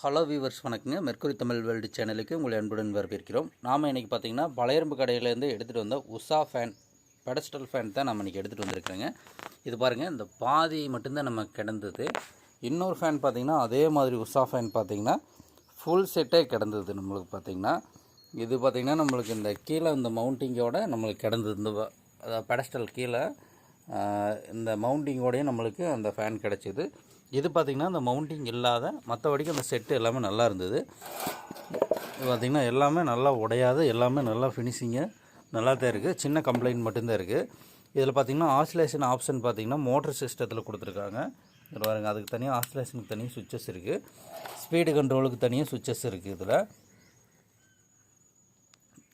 Hello viewers வணக்கங்க. Mercury Tamil world சேனலுக்கு உங்களை அன்புடன் வரவேற்கிறோம். நாம் இன்றைக்கி பார்த்தீங்கன்னா பழையரும்பு கடையிலேருந்து எடுத்துகிட்டு வந்த உஷா ஃபேன் பெடஸ்டல் ஃபேன் தான் நம்ம இன்றைக்கி எடுத்துகிட்டு வந்திருக்கிறேங்க. இது பாருங்கள் இந்த பாதி மட்டும்தான் நம்ம கிடந்தது. இன்னொரு ஃபேன் பார்த்திங்கன்னா அதே மாதிரி உஷா ஃபேன் பார்த்திங்கன்னா ஃபுல் செட்டே கிடந்தது நம்மளுக்கு பார்த்தீங்கன்னா. இது பார்த்திங்கன்னா நம்மளுக்கு இந்த கீழே இந்த மவுண்டிங்கோட நம்மளுக்கு கிடந்தது. இந்த அதாவது பெடஸ்டல் கீழே. இந்த மவுண்டிங்கோடையும் நம்மளுக்கு அந்த ஃபேன் கிடச்சிது. இது பார்த்திங்கன்னா அந்த மவுண்டிங் இல்லாத மற்றபடிக்கு அந்த செட்டு எல்லாமே நல்லா இருந்தது. இது பார்த்திங்கன்னா எல்லாமே நல்லா உடையாத எல்லாமே நல்லா ஃபினிஷிங்கு நல்லா தான் இருக்குது சின்ன கம்ப்ளைண்ட் மட்டும்தான் இருக்குது இதில் பார்த்திங்கன்னா ஆசிலேஷன் ஆப்ஷன் பார்த்திங்கன்னா மோட்டர் சிஸ்டத்தில் கொடுத்துருக்காங்க. இதில் பாருங்கள் அதுக்கு தனியாக ஆசிலேஷனுக்கு தனியாக சுவிச்சஸ் இருக்குது ஸ்பீடு கண்ட்ரோலுக்கு தனியாக சுவிச்சஸ் இருக்குது இதில்.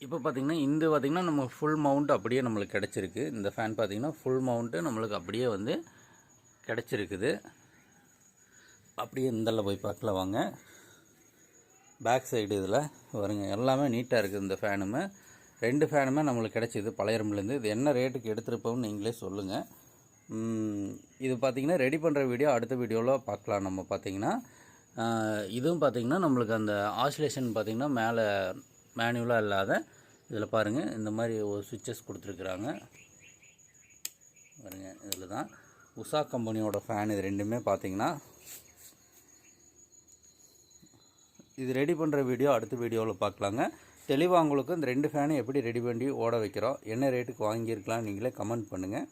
இப்போ பார்த்தீங்கன்னா இந்த பார்த்தீங்கன்னா நம்ம ஃபுல் மவுண்ட் அப்படியே நம்மளுக்கு கிடச்சிருக்கு. இந்த ஃபேன் பார்த்திங்கன்னா ஃபுல் மவுண்ட்டு நம்மளுக்கு அப்படியே வந்து கிடச்சிருக்குது. அப்படியே இந்தல போய் பார்க்கலாம் வாங்க. பேக் சைடு இதில் வருங்க எல்லாமே நீட்டாக இருக்குது இந்த ஃபேனுமே ரெண்டு ஃபேனுமே நம்மளுக்கு கிடச்சிது பழையரம்புலேருந்து. இது என்ன ரேட்டுக்கு எடுத்துருப்போம்னு நீங்களே சொல்லுங்கள் இது பார்த்தீங்கன்னா ரெடி பண்ணுற வீடியோ அடுத்த வீடியோவில் பார்க்கலாம். நம்ம பார்த்தீங்கன்னா இதுவும் பார்த்தீங்கன்னா நம்மளுக்கு அந்த ஆசிலேஷன் பார்த்திங்கன்னா மேலே மேனுவலாக இல்லாத இதில் பாருங்கள் இந்த மாதிரி ஒரு சுவிட்சஸ் கொடுத்துருக்குறாங்க. பாருங்க இதில் தான் உஷா கம்பெனியோட ஃபேன் இது ரெண்டுமே பார்த்தீங்கன்னா இது ரெடி பண்ணுற வீடியோ அடுத்த வீடியோவில் பார்க்கலாங்க தெளிவாக உங்களுக்கு இந்த ரெண்டு ஃபேனை எப்படி ரெடி பண்ணி ஓட வைக்கிறோம் என்ன ரேட்டுக்கு வாங்கியிருக்கலாம் நீங்களே கமெண்ட் பண்ணுங்கள்